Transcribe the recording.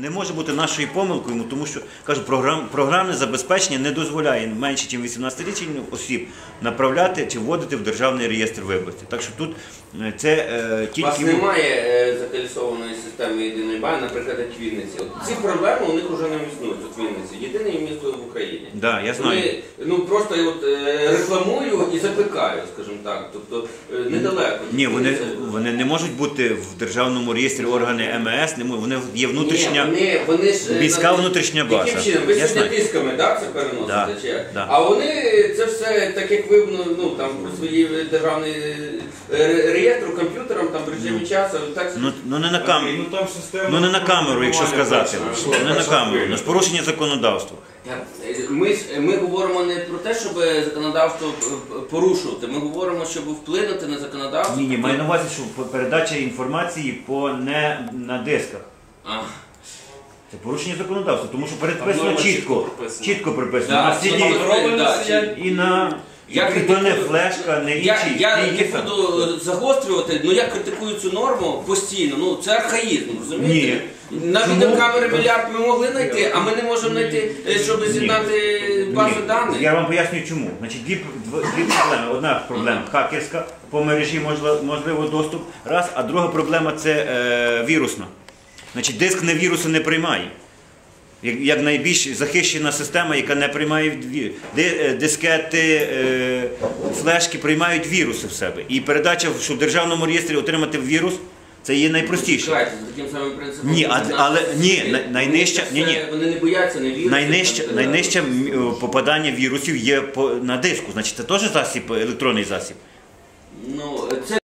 Не може бути нашою помилкою, тому що кажу, програм, програмне забезпечення не дозволяє менше, ніж 18-річних осіб направляти чи вводити в державний реєстр виборців. Так що тут е, це е, У вас немає е, закалісованої системи єдиної бази, наприклад, як Вінниці. От ці проблеми у них вже не існують. От Вінниці. Єдине місто в Україні. да, я знаю. Вони, ну просто я от, е, рекламую і закликаю, скажімо так. Тобто е, недалеко. Ні, вони, вони не можуть бути в державному реєстрі органи МС, не можуть, вони є внутрішня. Ні, вони, вони ж, е, Війська на- внутрішня база. Яким чином? Ви Я сьогодні тисками, так, це переносите? Да, Чи да. А вони це все, так як ви ну, ну, там, про свої державний е, реєстр у там режимі часу, так Ну, ну не на камеру. Ну, там система Ну не на камеру, якщо сказати. Перша- Не на камеру. Ну, порушення законодавства. Ми, ж- ми говоримо не про те, щоб законодавство е, порушувати. Ми говоримо, щоб вплинути на законодавство. Ні, ні, маю на увазі, що передача інформації по не на дисках. А, Це порушення законодавства, тому що передписано чітко, чітко прописана. приписано. Да, на CD да, і на Я і не флешка, не Я, я не буду загострювати, але я критикую цю норму постійно. Ну це архаїзм, розумієте? На Чому? відеокамери мільярд ми могли знайти, а ми не можемо знайти, е, щоб з'єднати базу даних. Я вам поясню чому. Значить, дві, дв- дві проблеми. Одна проблема хакерська, по мережі можливо, можливо доступ. Раз, а друга проблема це е, вірусна. Значить, диск не віруси не приймає. Як, найбільш захищена система, яка не приймає е, дискети, е, флешки приймають віруси в себе. І передача, що в державному реєстрі отримати вірус, це є найпростіше. Чекайте, за таким самим принципом. Ні, а- але- ні, найнижча- ні, ні. Вони не бояться не вірусів. Найнижче, найнижче е, попадання вірусів є на диску. Значить, це теж засіб, електронний засіб.